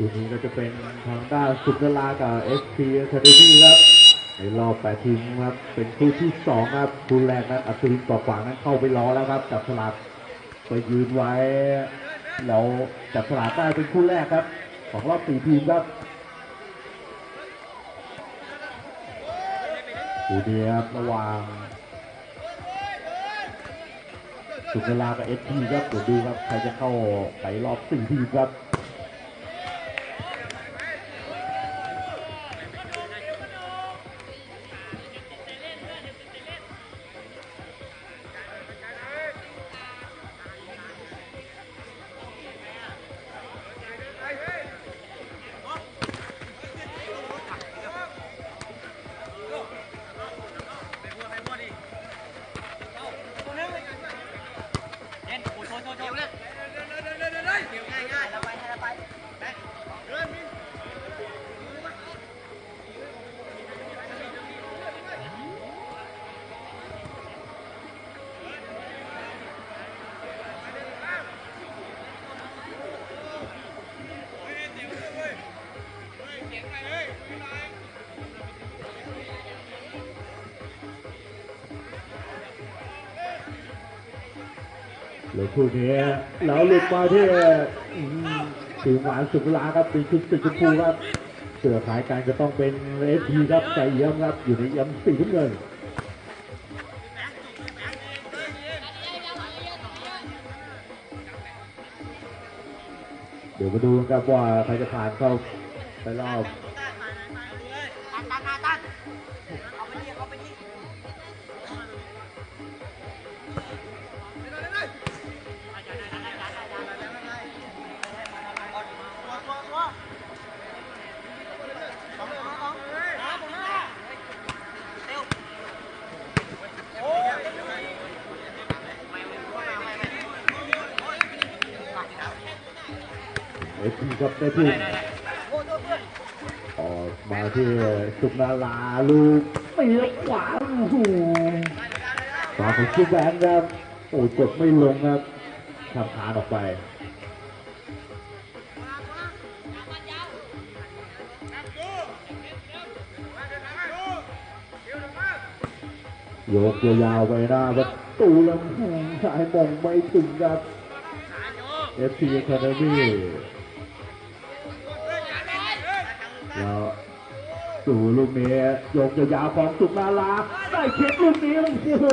คู่นี้ก็จะเป็นทางด้านสุนทรากับเอสพีอะคาเดมี่ครับในรอบแปดทีมครับ เป็นคู่ที่สองครับคู่แรกนั้นอัศวินปอขวางนั้นเข้าไปรอแล้วครับ จับสลักไปยืนไว้แล้วจับสลักได้เป็นคู่แรกครับ ของรอบสี่ทีมครับคู่นี้ครับระหว่างสุนทรากับเอสพีครับเดี๋ยวดูครับใครจะเข้าไปรอบสี่ทีมครับ คู่นี้แล้วหลุดมาที่อืมสีหวานสุขลาครับเป็นชุดสีชมพูครับเสือขายการก็ต้องเป็นเอทีครับใจเยี่ยมครับอยู่ในเยี่ยมสีทุกเงินเดี๋ยวมาดูครับว่าใครจะผ่านเข้าไปรอบ เอฟซีครับได้ที่ออกมาที่สุกนาลาลูกไม่เลี้ยวขวาโอ้โหขวาของซุปแบนครับโอ้กดไม่ลงครับทำขาออกไปโยกยาวๆไปหน้าประตูลำหูสายมองไม่ถึงครับ FC Academy แล้วดูลูกนี้โยกยาวๆของสุนาราได้เช็คลูกนี้โอ้โห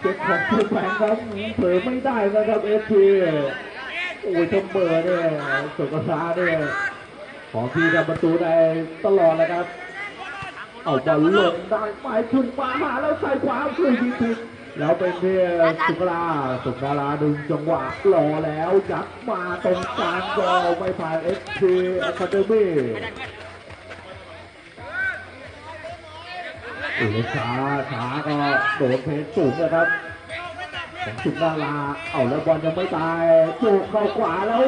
เช็คของสุแผงครับเผลอไม่ได้นะครับ FC โอ้ยเสมอเนี่ยสุกษาเนี่ยของที่ทำประตูได้ตลอดนะครับเอาบอลลงได้ไปชุนขวาหาแล้วใส่ขวาช่วยยิงผิด แล้วเป็นที่สุกราสุกราดึงจังหวะรอแล้วยัดมาตรงกลางก็ไม่ผ่านเอสพีอคาเดมี่โอ้ยช้าช้าก็โดนเพชรสูงนะครับของสุนาราเอาแล้วบอลยังไม่ตายโจกเข้าขวาแล้ว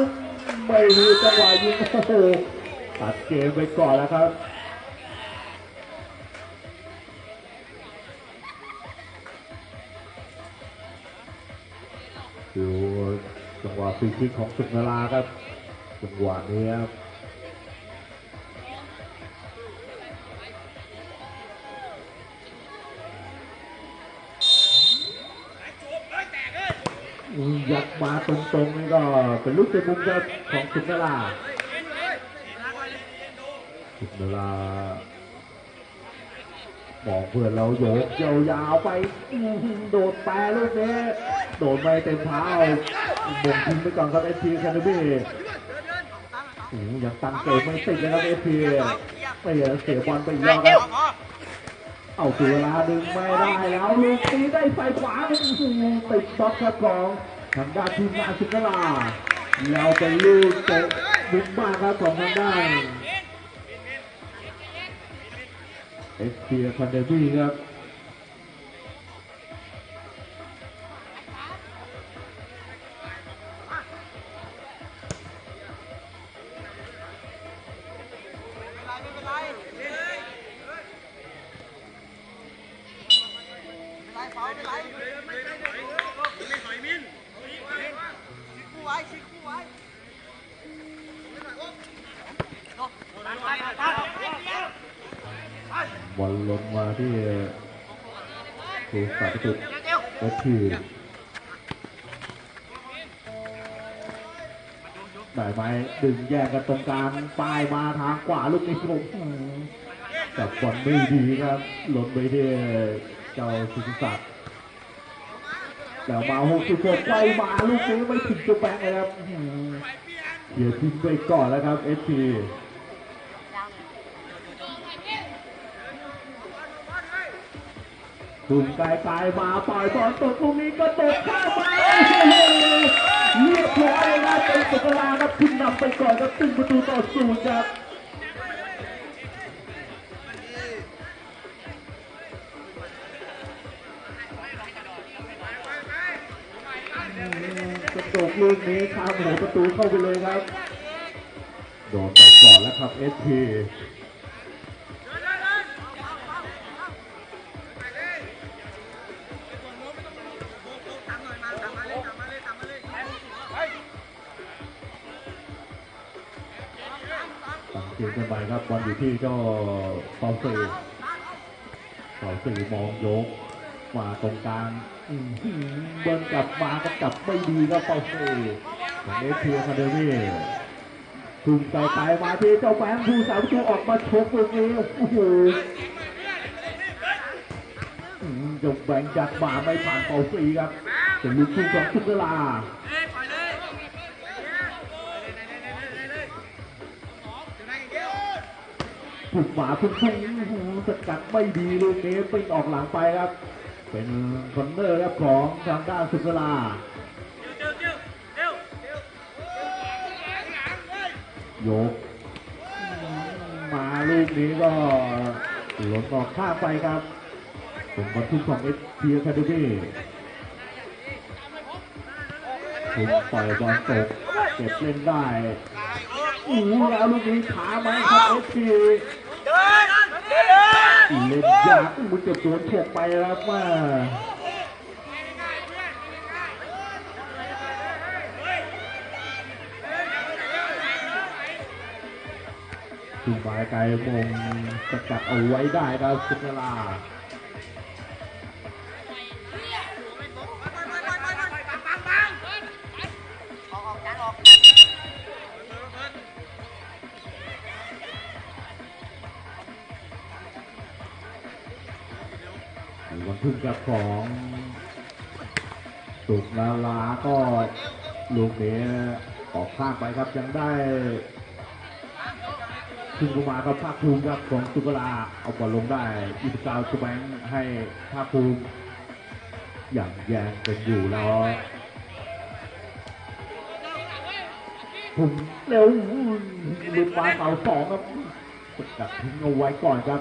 ไม่มีจังหวะยิงโอ้โหตัดเกมไปก่อนแล้วครับ ดูจังหวะฟรีคิกของสุนราครับจังหวะนี้ครับยัดมาตรงๆนี่ก็เป็นลูกเตะมุมของสุนราสุนราบอกเพื่อนเราโยกยาวๆไปโดดแปรลูกนี้ โดดไปเต็มเท้าบ่งทิ้งไปก่อนครับเอทีแคนาบีโอ้โหยังตั้งเกมไม่ติดนะครับเอทีไม่เสียบอลไปอีกแล้วครับเอาตัวเวลาดึงไม่ได้แล้วลูกตีได้ใส่ขวาติดช็อตครับของทางด้านทีมงานสุนทราแล้วเป็นลูกเตะมุมบ้านครับของทางด้านเอสเปียคอนเดบี้ครับ ตรงกลางป้ายมาทางขวาลูกนี้ผมแต่บอลไม่ดีครับหล่นไปที่เจ้าสุทธิศักดิ์แต่มา66ไปมาลูกนี้ไม่ถึงจะแบงเลยครับเดี๋ยวทิ้งไปก่อนแล้วครับเอสพีถุงกายกายมาปล่อยบอลตกตรงนี้ก็ตกข้ามมา เรียบร้อยครับเป็นสุกลาครับขึ้นนำไปก่อนครับตึงประตูต่อศูนย์ครับกระโดดลูกนี้ข้ามหัวประตูเข้าไปเลยครับ โดนไปก่อนแล้วครับเอสพี ที่เจ้าเปาสื่อเปาสื่อมองยกมาตรงกลางเบิร์นกลับมาก็กลับไม่ดีครับเปาสื่อของเอฟพีคาเดมี่ทุ่มไกลๆมาที่เจ้าแฟงผู้สาวประตูออกมาชกตรงนี้โอ้โหเจ้าแบงค์จัดมาไม่ผ่านเป่าสื่อครับเป็นลูกทุ่งของทุกเวลา ถูกหมาพุ่งพุ่งอื้อหือสกัดไม่ดีลูกนี้ปิ้งออกหลังไปครับ เป็นคอนเนอร์ครับของทางด้านสุศลายกมาลูกนี้ก็หล่นออกข้างไปครับเป็นบอลทุ่งของเอสพีคาเดมี่ถึงปล่อยบอลตกเก็บเล่นได้อู้หูแล้วลูกนี้ช้าไหมครับเอสพี เล่นยากมันเก็บโดนฉกไปแล้วว่าถึงหมายไกลมงสกัดเอาไว้ได้ครับสุนลา พึ่งกับของสุกลาลาก็ลูกนี้ออกข้างไปครับยังได้ขึ้นเข้ามาครับภาคภูมิครับของสุกลาเอาบอลลงได้อิสกาวสุแบงให้ภาคภูมิอย่างแยงกันอยู่แล้วผมเร็วลุดมาเสาสองครับสกัดทิ้งเอาไว้ก่อนครับ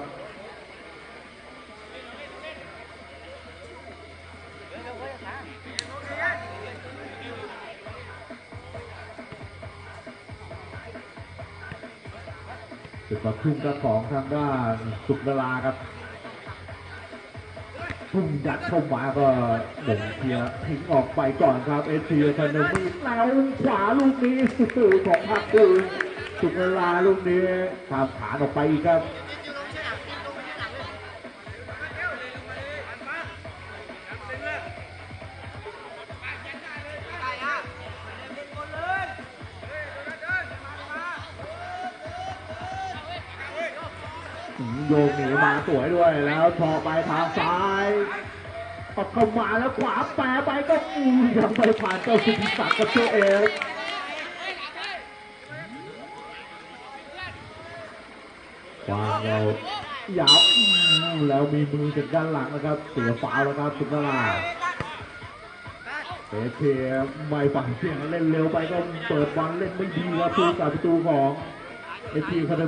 เป็นมาทุ่มกระของทางด้านสุกดาราครับทุ่มยัดเข้ามาก็หม่งเทียทิ้งออกไปก่อนครับ เอเชียคันหนึ่งมีแล้วขวาลูกนี้สื่อของภาคอื่นสุกดาราลูกนี้ตามขาออกไปอีกครับ เข้ามาแล้วขวาแปรไปก็อืมยังไม่ผ่านเจ้าสิทธิศักดิ์กับเจ้าเอกวางเรายับอืมแล้วมีมือจากด้านหลังนะครับ เสียฟาวล์แล้วครับสุนทราเอเชียไม่ฟังเสียงเล่นเร็วไปก็เปิดบอลเล่นไม่ดีครับผู้กับประตูของเอชีคาเด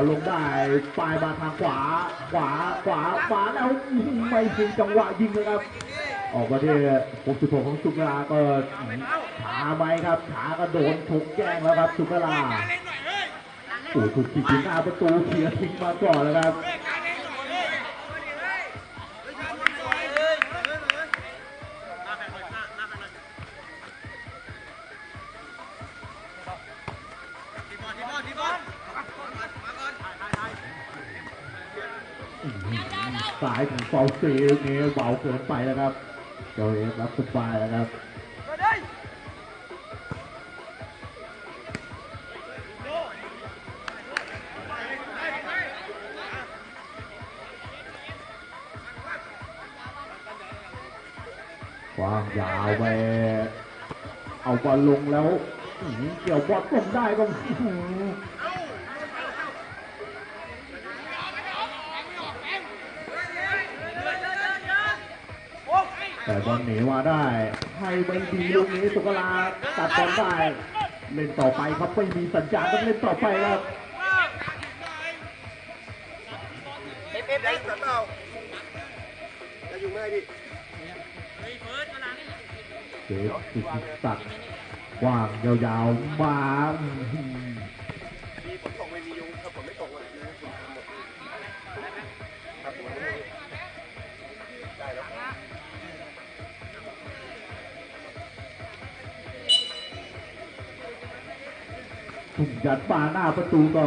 อลงได้ปลายมาทางขวา ขวา ขวา ขวาแล้วไม่ถึงจังหวะยิงเลยครับ ออกมาที่6จุดของสุกราก็ขาไหมครับ ขาก็โดนถูกแจ้งแล้วครับสุกราโอ้ถูกขีดหน้าประตูเสียทิ้งมาก่อนแล้วครับ สายของเฟาซีลูกนี้เบาเกินไปแล้วครับเจ้าเอฟรับสบายแล้วครับความยาวไปเอาบอลลงแล้วเกี่ยวบอลตรงได้ก็ แต่บอลหนีมาได้ให้ไม่ดีลูกนี้สุกลาตัดบอลได้เล่นต่อไปครับไม่มีสัญญาณต้องเล่นต่อไปครับเอฟเอฟเอฟเปล่าจะอยู่ไม่ดิเจฟสุดสัตว์ว่างยาวๆมา ยัดปาหน้าประตูก็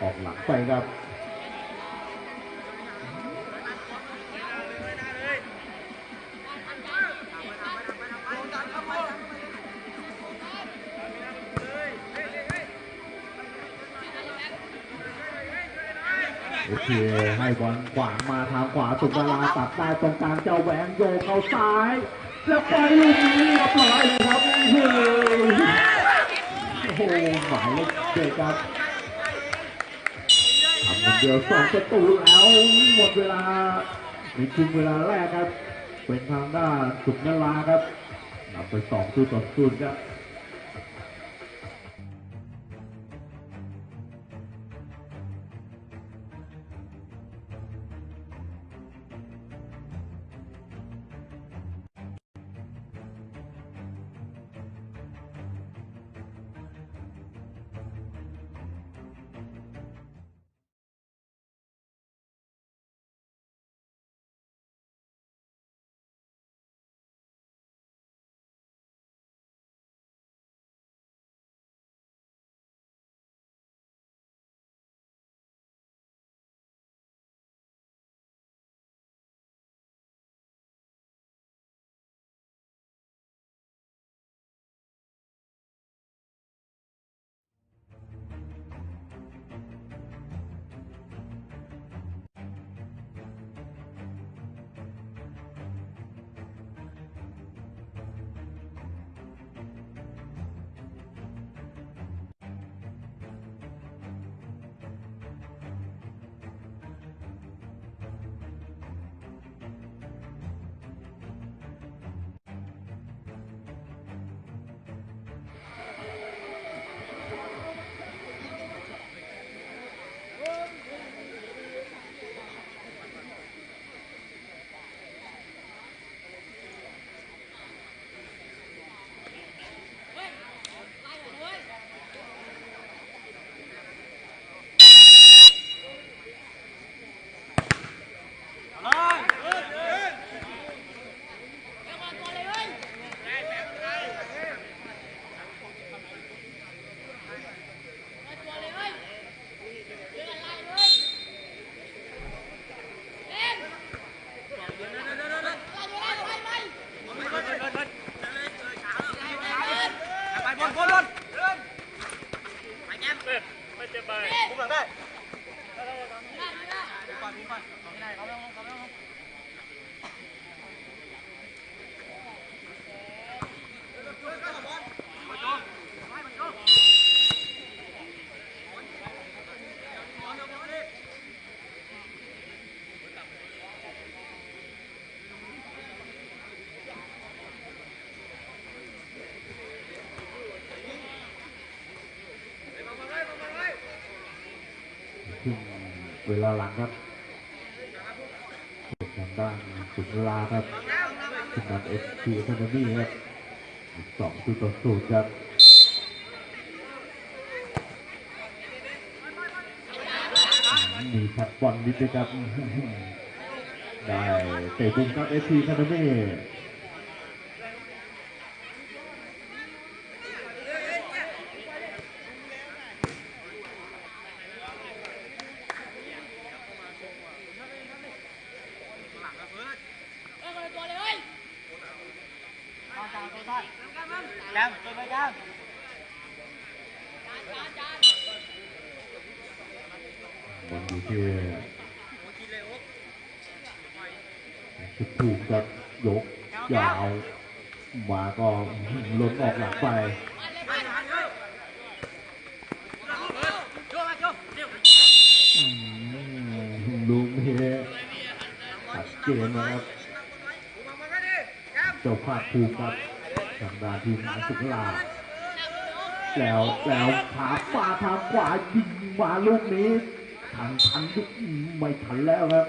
ออกหลังไปครับโอเคให้บอลขวางมาทางขวาสุดาราตัดได้ตรงกลางเจ้าแหวงโยเข้าซ้าย แล้วไปลูกนี้เรียบร้อยเลยครับ โอ้โหหมายเลขเจ็ดครับทำคนเดียวสองประตูแล้วหมดเวลาในครึ่งเวลาแรกครับ เป็นทางด้านสุดนราครับนำไปสองตัวต่อศูนย์ครับ เวลาหลังครับทางด้านสุนลาครับทาดเอฟซีคานามี่ครับสองตัวต่อศูนย์ครับมีชัดบอลนิดนะครับ ได้เตะบุมครับเอฟซีคานามี่ Đang, tôi mới đang. บ อลอยู่ที่สุดถูกกับยกยาวมาก็ล้นออกหลังไปอืมลูกนี้ตัดเกมนะครับเจ้าภาคภูมิครับทางด้านทีมงานสุขลาแล้วแล้วขาขวาทางขวายิงมาลูกนี้ ทันทันยุกไม่ทันแล้วครับ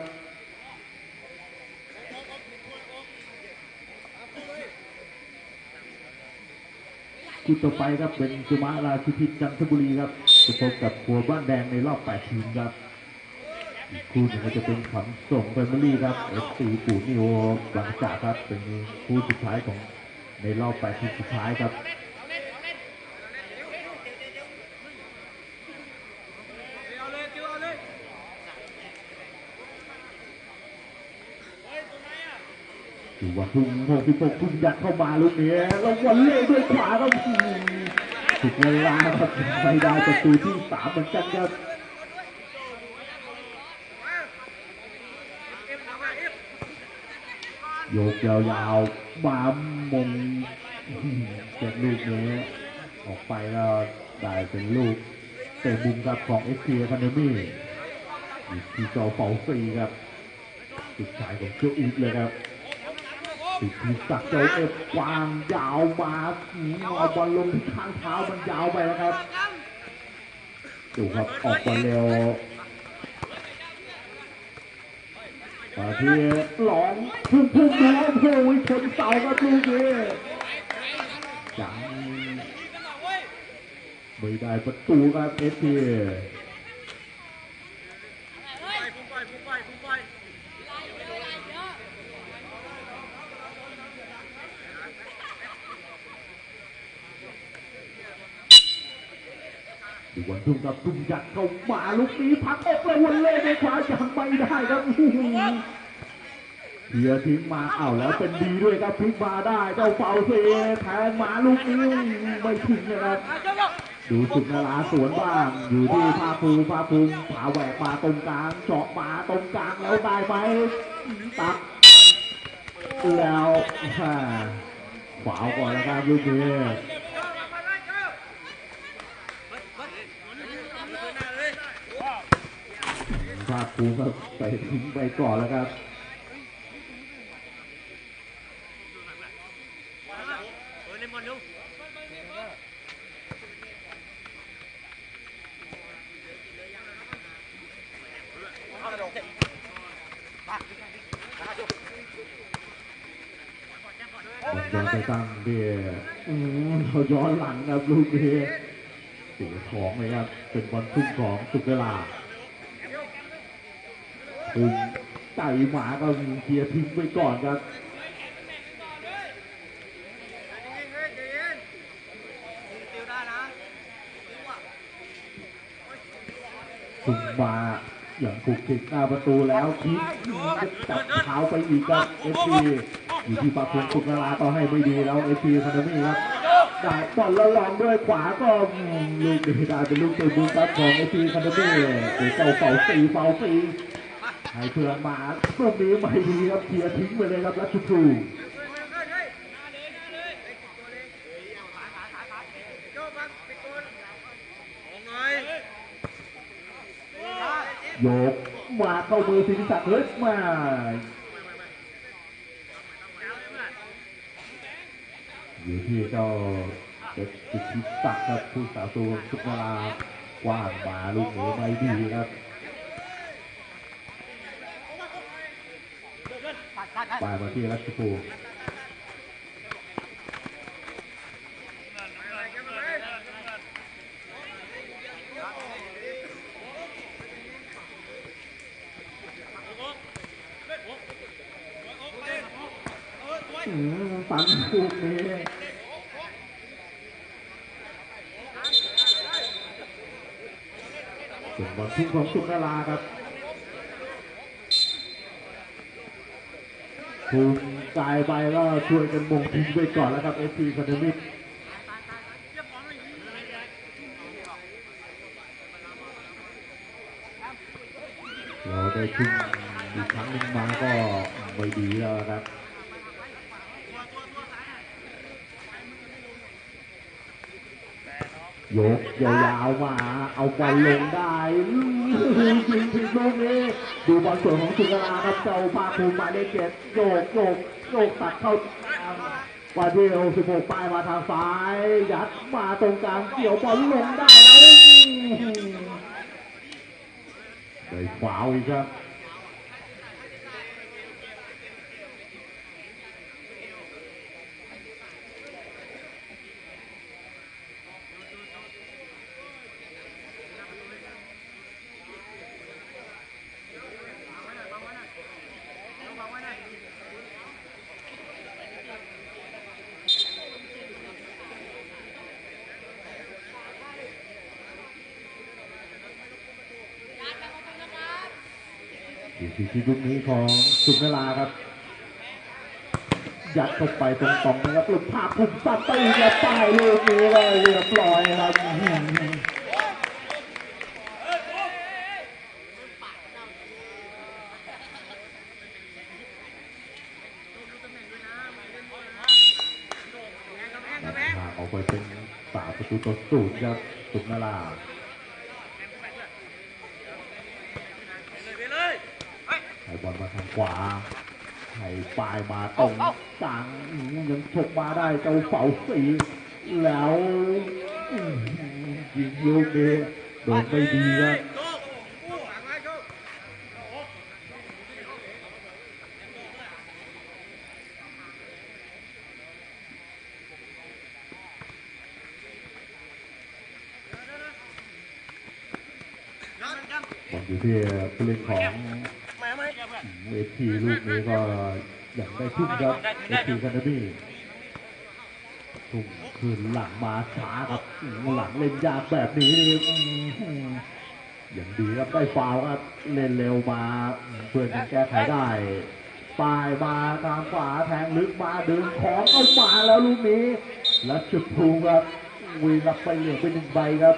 คู่ต่อไปครับเป็นจุมาราชิพิจันทบุรีครับจะพบกับครัวบ้านแดงในรอบ 8 ทีมครับคู่หนึ่งจะเป็นขวัญส่งแฟมิลี่ครับเอฟซีปูนิวบางจากครับเป็นคู่สุดท้ายของในรอบ 8 ทีมสุดท้ายครับ ดูว่าทุ่งหกสิบหกทุ่งยัดเข้ามาลูกนี้แล้ววันเล่ด้วยขวาครับถึงเวลาครับไม่ได้ประตูที่สามเหมือนกันครับโยกยาวๆมามงเจ็ดลูกนี้ออกไปแล้วได้เป็นลูกเตะมุมครับของเอสเ a ค a นมี่ที่จอเป่าฟรีครับติดชายของเจ้าอุดเลยครับ สิทธิศักดิ์เจ้าเอฟวางยาวมาอืมเอาบอลลงข้างเท้ามันยาวไปแล้วครับดูครับออกบอลเร็วมาที่หลองพุ่งพุ่งดูโอ้โหชนเสาครับลูกนี้ยังไม่ได้ประตูครับเอสพี ดูวันทุ่งกับทุ่งยัดเข้ามาลูกนี้พักอกเลยวันเล่ในขวายังไม่ได้ครับเทียทิ้งมาเอ้าแล้วเป็นดีด้วยครับพลิกมาได้เจ้าเป่าเซแทงมาลูกนี้ไม่ถึงนะครับดูสุดนาราสวนบ้างอยู่ที่ภาภูมิภาภูผาแหวกมาตรงกลางเจาะมาตรงกลางแล้วได้ไหมตัดแล้วขวาก่อนแล้วครับลูกนี้ ภาคภูมิครับใส่ทิ้งไปก่อนแล้วครับ Ôi, lên mòn luôn. ผมจะไปตั้งเบียร์อืมเราย้อนหลังครับลูกนี้เสียของเลยครับ เป็นบอลทุ่งของสุดเวลา คุมใจหมาก็เคลียร์ทิ้งไปก่อนครับคุมมาอย่างคุกคิกหน้าประตูแล้วคิดจับเท้าไปอีกครับเอฟซีอยู่ที่ปากคงสุกเวลาก็ให้ไม่ดีแล้วเอฟซีคานามี่ครับได้บอลแล้วลองด้วยขวาก็ลูกนี้ได้เป็นลูกเตะบุญครับของไอซีคานาเบ้เดี๋ยวเจ้าเป่าสีเป่าสี ให้เพื่อมาลูกนี้ไม่ดีครับเคียทิ้งไปเลยครับรัชพลูโยกมาเข้ามือสิทธิศักดิ์เฮ้ยมาอยู่ที่เจ้าเด็กสิทธิศักดิ์ครับผู้สาวตัวสุกลากว้างมาลูกนี้ไม่ดีครับ ปลายมาที่รัชภูมิอืมปันลูกนี้เป็นบอลทุ่งของสุนทราครับ ภูมิกายไปก็ช่วยกันมงทิ้งไปก่อนแล้วครับเอฟซีคอนเทมิกเราได้ทุ่มอีกครั้งหนึ่งมาก็ไม่ดีแล้วครับยกยาวๆมาเอาบอลลงได้ หือยิงผิดลูกนี้ดูบอลสวยของสุนทราครับเจ้าภาคภูมิหมายเลขเจ็ดโยกโยกโยกตัดเข้าทางวาเดียว16ปลายมาทางซ้าย ยัดมาตรงกลางเกี่ยวบอลลงได้แล้วได้ฟาวอีกครับ ที่ที่ลูกนี้ของสุนทราครับ ยัดเข้าไปตรงๆนะครับลูกภาพพุ่มสัตว์ไปอีกแล้วป้ายลูกนี้เลยเรียบร้อยครับอื้อหือทางออกไปเป็นสามประตูต่อศูนย์ครับสุนทรา ไปเลย ให้บอลมาทาง ขวาให้ปลายมาตรงกลางอื้อยังฉกมาได้เจ้าเฝาสีแล้วอื้อหือยิงลูกนี้โดนไม่ดีครับ โชคหลังไว้โชค บอลอยู่ที่ผู้เล่นของ มาไหม เอทีลูกนี้ก็ อย่างได้ทุ่มครับเอทีคันนาบี้ทุ่มคืนหลังมาช้าครับหลังเล่นยากแบบนี้นี่อย่างดีครับได้ฟาวครับเล่นเร็วมาเพื่อนกันแก้ไขได้ปลายมาทางขวาแทงลึกมาดึงของเข้ามาแล้วลูกนี้ และจุดพูครับวีรับไปเหลี่ยมไปหนึ่งใบครับ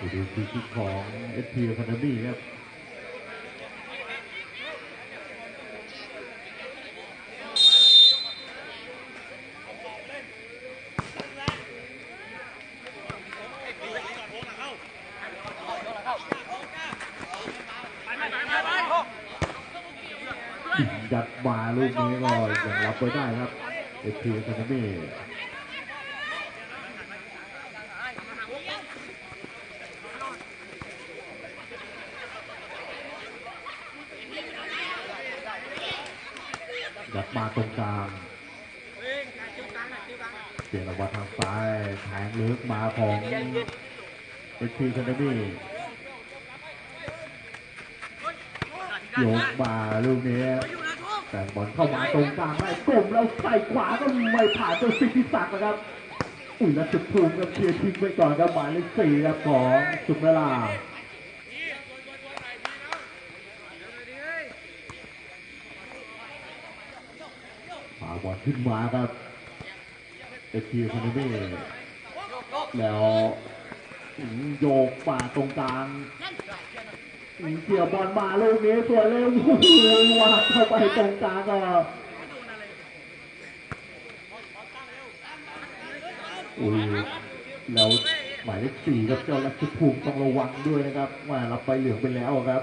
ดูฟรีคิกของเอสพีคานาบี้ครับยัดมาลูกนี้ก็ยังรับไว้ได้ครับเอสพีคานาบี้ยัดมา ตรงกลางเปลี่ยนออกมาทางซ้ายแทงลึกมาของเอสพีคานาบี้โยกมาลูกนี้แต่บอลเข้ามาตรงกลางได้กลมแล้วใส่ขวาก็ไม่ผ่านตัวสิทธิศักดิ์นะครับ อุ้ยแล้วจุดภูมิกับเคลียร์ทิ้งไปก่อนครับหมายเลขสี่ครับของสุนทรา บอลขึ้นมาครับเอทีคอนเน่แล้วโยกป่าตรงกลางเกี่ยวบอลมาลูกนี้สวยเลยโอ้โหวางเข้าไปตรงกลางก็โอ้ยแล้วหมายเลขสี่ครับเจ้าลักษภูมิต้องระวังด้วยนะครับว่ารับไปเหลืองไปแล้วครับ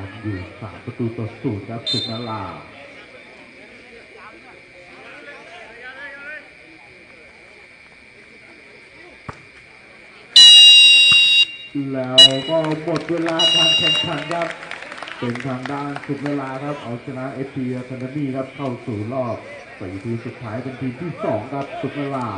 ตามอยู่สามประตูต่อศูนย์ครับสุนาลาแล้วก็หมดเวลาการแข่งขันครับ เป็นทางด้านสุนาลาครับ เอาชนะเอฟพีคานามีครับเข้าสู่รอบสี่ทีสุดท้ายเป็นทีมที่สองครับสุนาลา